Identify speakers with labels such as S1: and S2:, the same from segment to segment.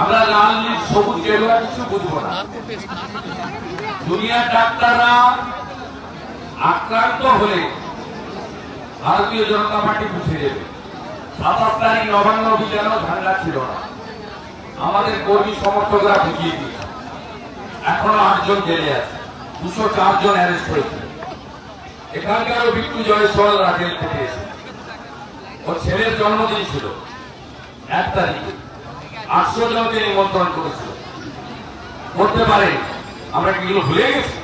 S1: আমরা লাল, নীল, সবুজ এগুলো কিছু বুঝব না। দুনিয়ার ডাক্তাররা আক্রান্ত হলে ভারতীয় জনতা পার্টি বুঝে যাবে সাতাশ তারিখ নবান্ন অভিযানও ঝান্ডা ছিল না। আমাদের কর্মী সমর্থকরা বুঝিয়ে দিয়েছে। এখনও আটজন জেলে আছে। দুশো চারজন অ্যারেস্ট হয়েছে। এখানকারও বিট্টু জয়সওয়াল রাজেল থেকে এসে ওর ছেলের জন্মদিন ছিল। এক তারিখে। আটশো জনকে নিমন্ত্রণ করেছিল। করতে পারে। আমরা কি এগুলো ভুলে গেছি?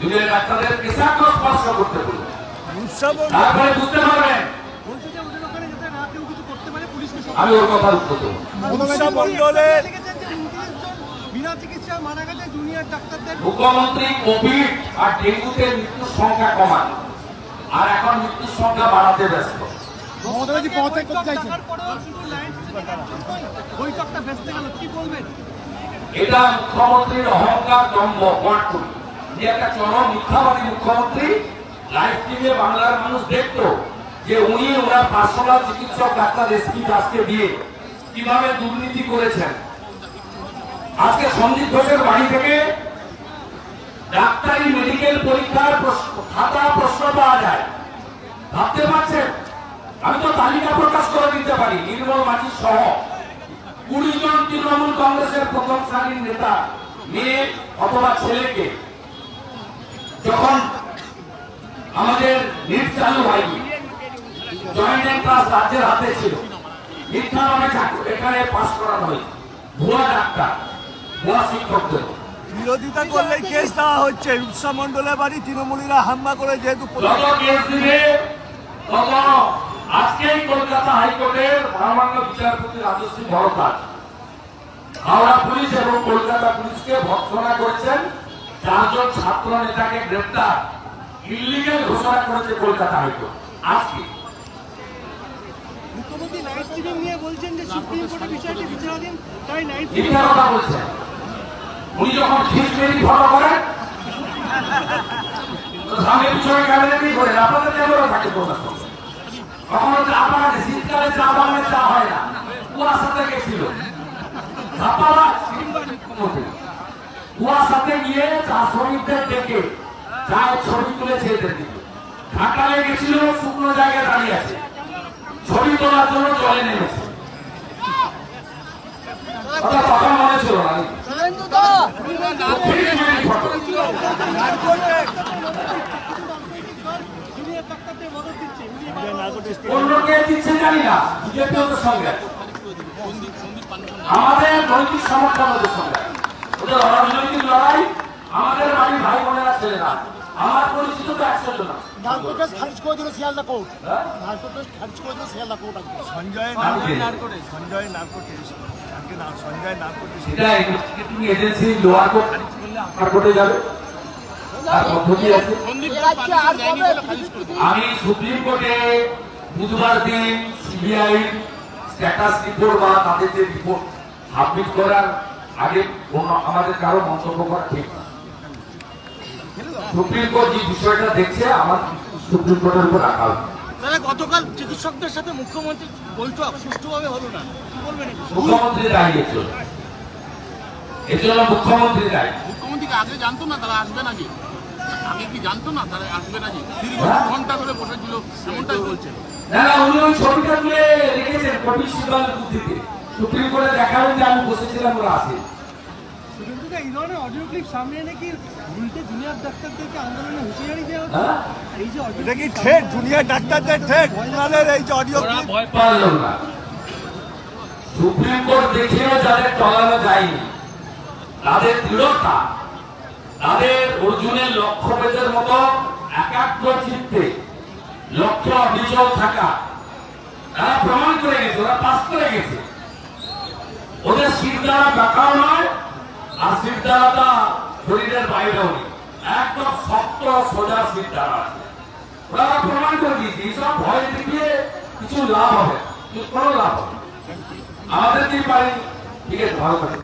S1: দুনিয়ার ডাক্তারদের কেসাগ্র স্পর্শ করতে বলব তারপরে বুঝতে পারবেন। আমি ওর কথার উত্তর দেবো।
S2: মনসা মণ্ডলের
S3: লিখেছেন যে 29 জন বিনা চিকিৎসায় মারা গেছে জুনিয়র ডাক্তারদের
S1: মুখ্যমন্ত্রী কোভিড আর ডেঙ্গুতে মৃত্যুর সংখ্যা কমান আর এখন মৃত্যুর সংখ্যা বাড়াতে ব্যস্ত।
S3: মমতা করতে চাইছেন বৈঠকটা ভেস্তে গেল কি বলবেন?
S1: এটা মুখ্যমন্ত্রীর অহংকার দম্ভ পয়েন্ট যে একটা চরম মিথ্যাবাদী মুখ্যমন্ত্রী। লাইভ টিভি বাংলার মানুষ দেখতো যে উনি ওনার পার্সোনাল চিকিৎসক ডাক্তার এসপি দাসকে দিয়ে কীভাবে দুর্নীতি করেছেন। আজকে সন্দীপ ঘোষের বাড়ি থেকে সহ কুড়ি জন তৃণমূল কংগ্রেসের প্রথম শ্রেণির নেতা মেয়ে অথবা ছেলেকে যখন আমাদের নিট চালু হয়নি জয়েন্ট ক্লাস রাজ্যের হাতে ছিল মিথ্যা নামে এখানে পাশ করানো হয়েছে ভুয়া ডাক্তার ভুয়া শিক্ষকদের
S2: বিরোধিতা করলে কেস দেওয়া হচ্ছে। রূপসা মণ্ডলের বাড়ি তৃণমূলীরা হামলা করে যেহেতু
S1: কেস দিবে তত আজকেই কলকাতা হাইকোর্টের বিচারপতি রাজশ্রী ভরদ্বাজ হাওড়া পুলিশ এবং কলকাতা পুলিশকে ভৎসনা করেছেন। চারজন ছাত্র নেতাকে গ্রেপ্তার ইলিগেল ঘোষণা করেছে কলকাতা হাইকোর্ট। আজকে
S3: মুখ্যমন্ত্রী লাইভ স্ট্রিমিং নিয়ে বলছেন যে সুপ্রিম কোর্টে বিষয়টি বিচারাধীন তাই লাইভ
S1: মিথ্যা কথা বলছেন। উনি যখন ফিস ফলো করেন তো সামনে পিছনে ক্যামেরাটি করেন? আপনাদের ক্যামেরা থাকে। কখনো চা শীতকালে চা বাগানে চা হয় না? কুয়াশাতে গেছিল। কুয়াশাতে গিয়ে চা শ্রমিকদের ডেকে চায়ের ছবি তুলেছে এদের দিকে। ঢাকায় গেছিল, শুকনো জায়গায় দাঁড়িয়ে আছে। ছবি তোলার জন্য জলে নেমেছে। কথা মনে ছিল না নাকি? ফিস মেরি ফটো।
S3: জুনিয়র ডাক্তারদের মদত দিচ্ছে উনি এবার
S1: অন্য কে দিচ্ছে জানি না বিজেপি ওদের সঙ্গে। আমাদের নৈতিক সমর্থন ওদের সঙ্গে। ওদের অরাজনৈতিক লড়াই আমাদের বাড়ির ভাই বোনেরা ছেলেরা আমার পরিচিত তো একশো জন হ্যাঁ?
S2: সঞ্জয় নার্কোটে
S1: যাবে। তার পদ্ধতি আছে? আমি সুপ্রিম কোর্টে বুধবার দিন সিবিআই স্ট্যাটাস রিপোর্ট বা তাদের যে রিপোর্ট সাবমিট করার আগে অন্য আমাদের কারও মন্তব্য করা ঠিক না। সুপ্রিম কোর্ট যে বিষয়টা দেখছে আমার সুপ্রিম কোর্টের উপর রাখা হবে
S4: গতকাল চিকিৎসকদের সাথে মুখ্যমন্ত্রী বৈঠক সুষ্ঠুভাবে হলো না। কি বলবেন
S1: মুখ্যমন্ত্রী জন্য মুখ্যমন্ত্রী দায়ী
S5: মুখ্যমন্ত্রীকে আগে জানতো না তারা আসবে নাকি? আগে কি জানতো না? তারা আসবে নাকি? দীর্ঘ
S1: হ্যাঁ।
S5: ঘণ্টা ধরে বসেছিল এমনটাই বলছে
S1: না না উনি ওই ছবিটা তুলে রেখেছেন কপিল সিবাল বুদ্ধিতে। সুপ্রিম কোর্টে দেখাবেন যে আমি বসেছিলাম ওরা আসে।
S3: কিন্তু এই ধরনের অডিও ক্লিপ সামনে এনে কি উল্টে জুনিয়র ডাক্তারদেরকে আন্দোলনে হুঁশিয়ারি দেওয়া
S1: হ্যাঁ?
S3: এই যে
S2: এটা কি ঠেট? জুনিয়র ডাক্তারদের ঠেট? ওনাদের এই যে অডিও ক্লিপ
S1: ভয় না। সুপ্রিম কোর্ট দেখেও যাদের টলানো যায়নি তাদের দৃঢ়তা তাদের অর্জুনের লক্ষ্যভেদের মতো একাগ্র চিত্তে, লক্ষ্য অবিচল থাকা, তারা প্রমাণ করে গেছে, ওরা পাস করে গেছে ওদের শীত দ্বারা দেখাও নয়, আর শীত দ্বারাটা শরীরের বাইরেও নেই একদম শক্ত, সোজা দ্বারা আছে ওরা প্রমাণ করে দিয়েছে, এইসব ভয় দেখিয়ে কিছু লাভ হবে। কোনো লাভ হবে। আমাদের কি পারি, ঠিক আছে, ভালো থাকে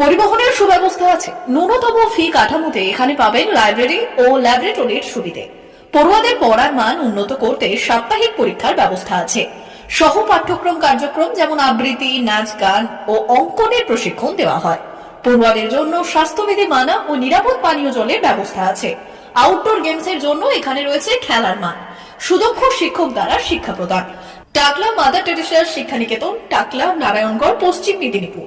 S6: পরিবহনের সুব্যবস্থা আছে। ন্যূনতম ফি কাঠামোতে এখানে পাবেন লাইব্রেরি ও ল্যাবরেটরির সুবিধে। পড়ুয়াদের পড়ার মান উন্নত করতে সাপ্তাহিক পরীক্ষার ব্যবস্থা আছে। সহ পাঠ্যক্রম কার্যক্রম যেমন আবৃত্তি, নাচ গান ও অঙ্কনের প্রশিক্ষণ দেওয়া হয়। পড়ুয়াদের জন্য স্বাস্থ্যবিধি মানা ও নিরাপদ পানীয় জলের ব্যবস্থা আছে। আউটডোর গেমসের জন্য এখানে রয়েছে খেলার মান। সুদক্ষ শিক্ষক দ্বারা শিক্ষা প্রদান। টাকলা মাদার টেরিসার শিক্ষানিকেতন, টাকলা, নারায়ণগড়, পশ্চিম মেদিনীপুর।